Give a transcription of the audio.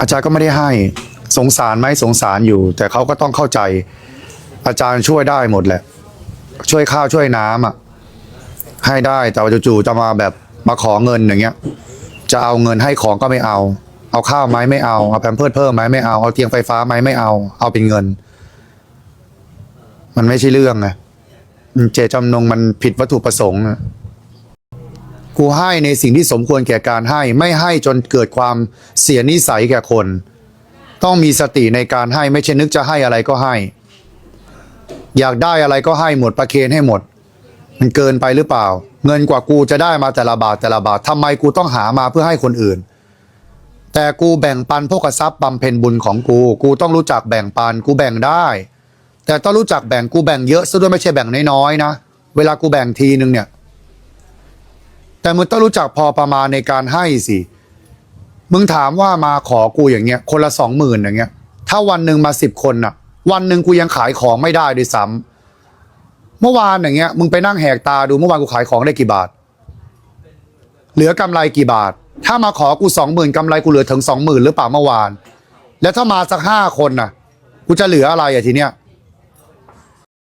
อาจารย์ก็ไม่ได้ให้สงสารไหมสงสารอยู่ แต่เขาก็ต้องเข้าใจ อาจารย์ช่วยได้หมดแหละ ช่วยข้าวช่วยน้ำอะ ให้ได้แต่ว่าจู่ๆจะมาแบบมาขอเงินอย่างเงี้ย จะเอาเงินให้ของก็ไม่เอา เอาข้าวไหมไม่เอาเอาแพมเพิร์ดเพิ่มไหมไม่เอาเอาเตียงไฟฟ้าไหมไม่เอา เอาเป็นเงิน มันไม่ใช่เรื่องไงเจตจำนงมันผิดวัตถุประสงค์ กูให้ในสิ่งที่สมควรแก่การให้ไม่ให้จนเกิดความเสียนิสัยแก่คน ต้องมีสติในการให้ไม่ใช่นึกจะให้อะไรก็ให้ อยากได้อะไรก็ให้หมดประเคนให้หมด มันเกินไปหรือเปล่า เงินกว่ากูจะได้มาแต่ละบาทแต่ละบาททำไมกูต้องหามาเพื่อให้คนอื่น แต่กูแบ่งปันพวกทรัพย์บำเพ็ญบุญของกู กูต้องรู้จักแบ่งปันกูแบ่งได้ แต่ต้องรู้จักแบ่งกูแบ่งเยอะซะด้วยไม่ใช่แบ่งน้อยๆนะ เวลากูแบ่งทีนึงเนี่ย แต่มึงต้องรู้จักพอประมาณในการให้สิมึงถามว่ามาขอกูอย่างเงี้ย คนละสองหมื่นอย่างเงี้ย ถ้าวันหนึ่งมาสิบคนน่ะ วันหนึ่งกูยังขายของไม่ได้ด้วยซ้ำเมื่อวานอย่างเงี้ย มึงไปนั่งแหกตาดูเมื่อวานกูขายของได้กี่บาท เหลือกำไรกี่บาท ถ้ามาขอกูสองหมื่นกำไรกูเหลือถึงสองหมื่นหรือเปล่าเมื่อวาน แล้วถ้ามาสักห้าคนน่ะ กูจะเหลืออะไรอะทีเนี้ย